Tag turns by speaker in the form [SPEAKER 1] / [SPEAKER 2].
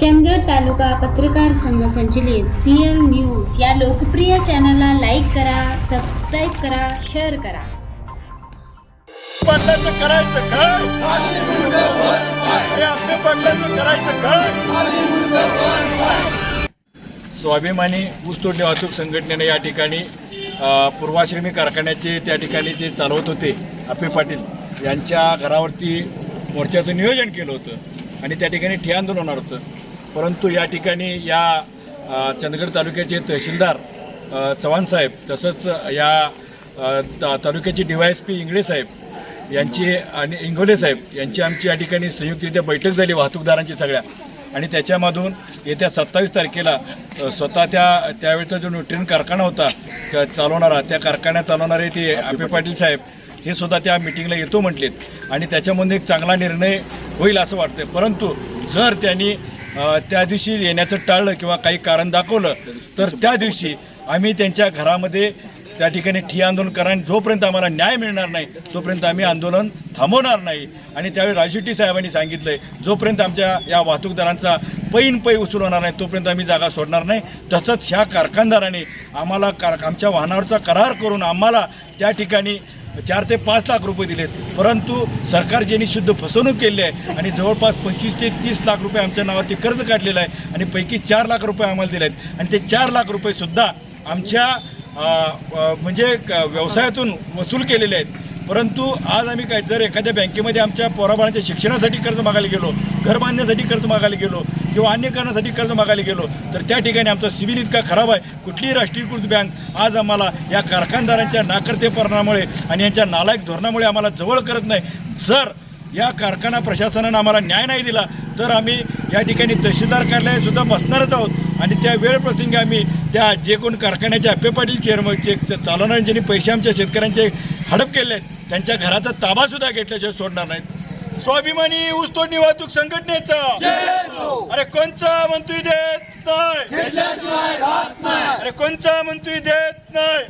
[SPEAKER 1] चंदगड तालुका पत्रकार संघ संचलित सीएल न्यूज या लोकप्रिय चॅनलला लाईक करा सबस्क्राईब करा शेअर करा.
[SPEAKER 2] पाटलाचं करायचं काय हे करायचं स्वाभिमानी ऊसतोडणी वाहतूक संघटनेने या ठिकाणी अ, पूर्वाश्रमी कारखान्याचे त्या ठिकाणी ते चालवत होते आपे पाटील यांच्या घरावरती मोर्चाचं नियोजन केलं होतं आणि त्या ठिकाणी ठिय आंदोलन होणार होतं. परंतु या ठिकाणी या चंदगड तालुक्याचे तहसीलदार चव्हाण साहेब तसंच या ता- तालुक्याचे D Y S P Ingle साहेब यांची आणि इंगोले साहेब यांची आमची या ठिकाणी संयुक्तरित्या बैठक झाली वाहतूकदारांची सगळ्या. आणि त्याच्यामधून येत्या सत्तावीस तारखेला स्वतः त्या त्यावेळचा जो न्यूट्रिन कारखाना होता त्या चालवणारा त्या कारखान्यात चालवणारे ते आपे पाटील साहेब हे सुद्धा त्या मिटिंगला येतो म्हटलेत. आणि त्याच्यामध्ये एक चांगला निर्णय होईल असं वाटतं परंतु जर त्यांनी त्या दिवशी येण्याचं टाळलं किंवा काही कारण दाखवलं तर त्या दिवशी आम्ही त्यांच्या घरामध्ये त्या ठिकाणी ठिय्या आंदोलन करा आणि जोपर्यंत आम्हाला न्याय मिळणार नाही तोपर्यंत आम्ही आंदोलन थांबवणार नाही. आणि त्यावेळी राजशेट्टी साहेबांनी सांगितलंय जोपर्यंत आमच्या या वाहतूकदारांचा पैन पै उचल होणार नाही तोपर्यंत आम्ही जागा सोडणार नाही. तसंच ह्या कारखानदाराने आम्हाला कार आमच्या वाहनावरचा करार करून आम्हाला त्या ठिकाणी चार ते पाच लाख रुपये दिलेत. परंतु सरकार ज्यांनी शुद्ध फसवणूक केली आहे आणि जवळपास पंचवीस ते तीस लाख रुपये आमच्या नावावरती कर्ज काढलेलं आहे आणि पैकी चार लाख रुपये आम्हाला दिले आहेत आणि ते चार लाख रुपयेसुद्धा आमच्या म्हणजे व्यवसायातून वसूल केलेले आहेत. परंतु आज आम्ही काय जर एखाद्या बँकेमध्ये आमच्या पोराबाळांच्या शिक्षणासाठी कर्ज मागायला गेलो घर बांधण्यासाठी कर्ज मागायला गेलो किंवा अन्य कारणासाठी कर्ज मागायला गेलो तर त्या ठिकाणी आमचा सिबिल इतका खराब आहे. कुठलीही राष्ट्रीयकृत बँक आज आम्हाला या कारखानदारांच्या नाकर्तेपणामुळे आणि यांच्या नालायक धोरणामुळे आम्हाला जवळ करत नाही. जर या कारखाना प्रशासनानं आम्हाला न्याय नाही दिला तर आम्ही या ठिकाणी तहसीलदार कार्यालयात सुद्धा बसणारच आहोत. आणि त्या वेळ प्रसंगी आम्ही त्या जे कोण कारखान्याच्या अप्पे पाटील चेअरमनचे चालवणारे ज्यांनी पैसे आमच्या शेतकऱ्यांचे हडप केले आहेत त्यांच्या घराचा ताबासुद्धा घेतल्याशिवाय सोडणार नाहीत. स्वाभिमानी ऊसतोडणी वाहतूक संघटनेचा! अरे कोणचा म्हणतोय देत नाही? अरे कोणचा म्हणतोय देत नाही.